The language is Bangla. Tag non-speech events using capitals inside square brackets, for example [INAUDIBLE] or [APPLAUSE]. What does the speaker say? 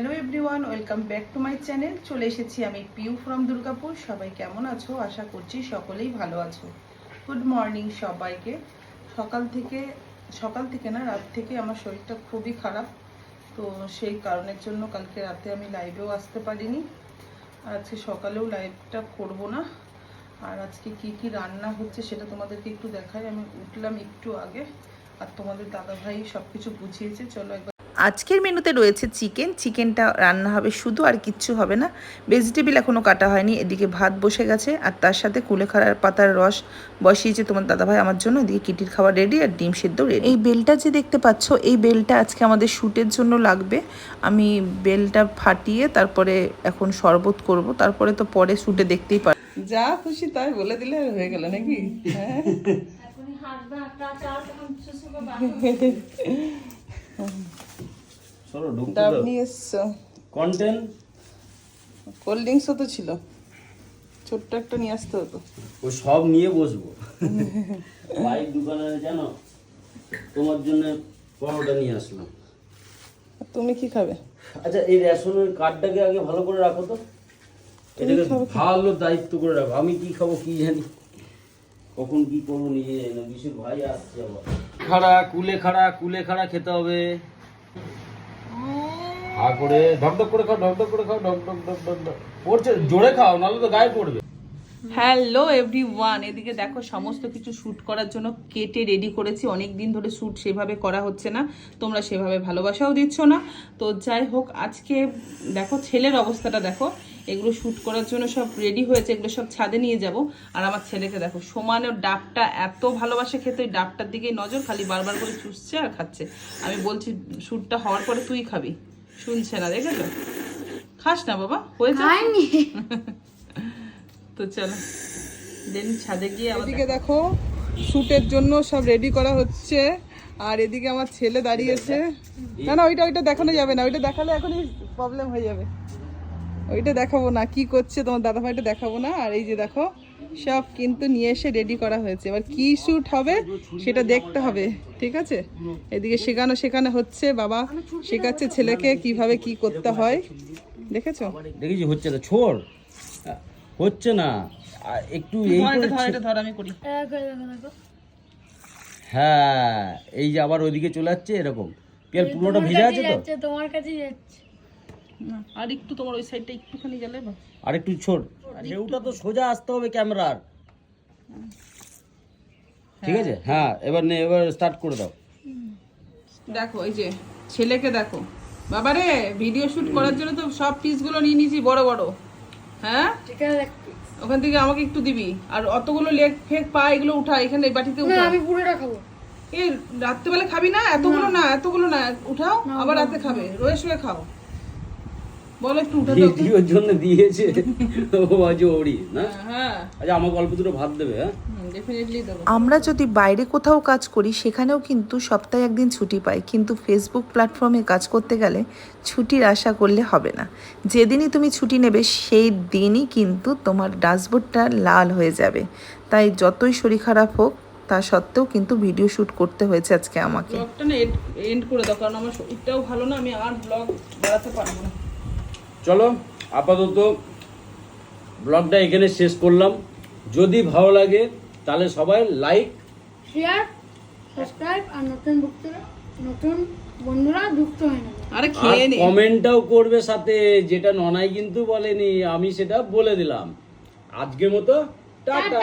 Hello everyone welcome back to my channel চলে এসেছি আমি পিউ ফ্রম দুর্গাপুর। সবাই কেমন আছো? আশা করছি সকলেই ভালো আছো। গুড মর্নিং সবাইকে। সকাল থেকে সকাল থেকে না, রাত থেকে আমার শরীরটা খুবই খারাপ। তো সেই কারণের জন্য কালকে রাতে আমি লাইভেও আসতে পারিনি। আর আজকে সকালেও লাইভটা করব না। আর আজকে কি কি রান্না হচ্ছে সেটা তোমাদেরকে একটু দেখাই। আমি উঠলাম একটু আগে। আর তোমাদের দাদাভাই সব কিছু বুঝিয়েছে চলো একবার আজকের মেনুতে রয়েছে চিকেন। চিকেনটা রান্না হবে শুধু আর কিচ্ছু হবে না। ভেজিটেবিল এখনও কাটা হয়নি এদিকে ভাত বসে গেছে আর তার সাথে কুলেখাড়ার পাতার রস বসিয়েছে তোমার দাদাভাই আমার জন্য। এদিকে কিটির খাবার রেডি আর ডিম সেদ্ধ রেডি। এই বেলটা যে দেখতে পাচ্ছ এই বেলটা আজকে আমাদের শ্যুটের জন্য লাগবে। আমি বেলটা ফাটিয়ে তারপরে এখন শরবত করব তারপরে তো পরে শ্যুটে দেখতেই পার। যা খুশি তাই বলে দিলে হয়ে গেল নাকি? হ্যাঁ। [LAUGHS] চলো ঢুকতে ডাব নিয়ে এসছো। কন্টেন্ট কোল্ড ড্রিঙ্কসও তো ছিল। ছোট্ট একটা নিয়ে আসতে হতো। ও সব নিয়ে বসবো। বাইক দোকানে জানো তোমার জন্য পরোটা নিয়ে আসলাম। তুমি কি খাবে? আচ্ছা এই রেশনের কার্ডটাকে আগে ভালো করে রাখো তো। এটাকে ভালো দায়িত্ব করে রাখো। আমি কি খাব কি জানি। কখন কি করব নিজে জানি না। বিশুর ভাই আসছে আবার। খাড়া, কুলে খাড়া কুলে খাড়া খেতে হবে। হা করে ঢকঢক করে খাও ঢকঢক করে খাও ঢক ঢক ঢক পড়ছে, জোরে খাও, নাহলে তো গায়ে পড়বে। হ্যালো এভরি ওয়ান এদিকে দেখো সমস্ত কিছু শ্যুট করার জন্য কেটে রেডি করেছি। অনেক দিন ধরে শ্যুট সেভাবে করা হচ্ছে না, তোমরা সেভাবে ভালোবাসাও দিচ্ছ না। তো যাই হোক, আজকে দেখো ছেলের অবস্থাটা দেখো। এগুলো শ্যুট করার জন্য সব রেডি হয়েছে এগুলো সব ছাদে নিয়ে যাব। আর আমার ছেলেকে দেখো সমানে ডাবটা এত ভালোবাসে খেতে ওই ডাবটার দিকেই নজর খালি বারবার করে চুষছে আর খাচ্ছে। আমি বলছি শ্যুটটা হওয়ার পরে তুই খাবি। শুনছে না দেখেছ? খাস না বাবা হয়েছে [LAUGHS] তো চলো দেন ছাদে গিয়ে আবার এদিকে দেখো শ্যুটের জন্য সব রেডি করা হচ্ছে। আর এদিকে আমার ছেলে দাঁড়িয়েছে। না না ওইটা ওইটা দেখানো যাবে না ওইটা দেখালে এখনই প্রবলেম হয়ে যাবে। ওইটা দেখাবো না কি করছে তোমার দাদা ভাইটা দেখাবো না। আর এই যে দেখো সব কিন্তু নিয়ে এসে রেডি করা হয়েছে। এবার কি শ্যুট হবে সেটা দেখতে হবে ঠিক আছে? এদিকে শেখানো শেখানো হচ্ছে বাবা শেখাচ্ছে ছেলেকে কীভাবে কি করতে হয়। দেখেছ? দেখেছি হচ্ছে না ছোড় হচ্ছে না একটু এই করি। হ্যাঁ এই যে আবার ওইদিকে চলে যাচ্ছে এরকম। পুরোটা ভিজে আছে তো? তোমার কাছে যাচ্ছে। না, আর একটু তোমার ওই সাইডটা একটুখানি গেলে আর একটু ছোট। ঢেউটা তো সোজা আসতে হবে ক্যামেরার। ঠিক আছে? হ্যাঁ এবার নে এবার স্টার্ট করে দাও। দেখো এই যে ছেলেকে দেখো। বাবারে ভিডিও শুট করার জন্য তো সব পিসগুলো নিয়ে নিয়েছি বড় বড়। হ্যাঁ? ঠিক আছে ওখান থেকে আমাকে একটু দিবি। আর অতগুলো লেগ ফেক পা এগুলো উঠা এখানে এই বাটিতে উঠা। আমি পুরোটা খাব। এই রাত্রেবেলা খাবি না? এতগুলো না। এতগুলো না। উঠাও আবার রাতে খাবে। রয়ে শুয়ে খাও। বলো একটু উঠে দাও ভিডিওর জন্য দিয়েছে। ও আজ ওড়ি না? হ্যাঁ আচ্ছা আমার অল্প দুটো ভাত দেবে হ্যাঁ? আমরা যদি বাইরে কোথাও কাজ করি সেখানেও কিন্তু সপ্তাহে একদিন ছুটি পাই। কিন্তু ফেসবুক প্ল্যাটফর্মে কাজ করতে গেলে ছুটির আশা করলে হবে না। যেদিনই তুমি ছুটি নেবে সেই দিনই কিন্তু তোমার ডাসবোর্ডটা লাল হয়ে যাবে। তাই যতই শরীর খারাপ হোক তা সত্ত্বেও কিন্তু ভিডিও শ্যুট করতে হয়েছে আজকে আমাকে। ব্লগটা না এন্ড করে দাও কারণ আমার শরীরটাও ভালো না আমি আর ব্লগ বাড়াতে পারব না। চলো আপাতত ব্লগটা এখানে শেষ করলাম। যদি ভালো লাগে তাহলে সবাই লাইক শেয়ার সাবস্ক্রাইব আর নতুন নতুন বন্ধুরা যুক্ত হয়ে আরে আর খেয়ে নে। কমেন্টটাও করবে সাথে যেটা ননাই কিন্তু বলেনি আমি সেটা বলে দিলাম। আজকের মতো টাটা।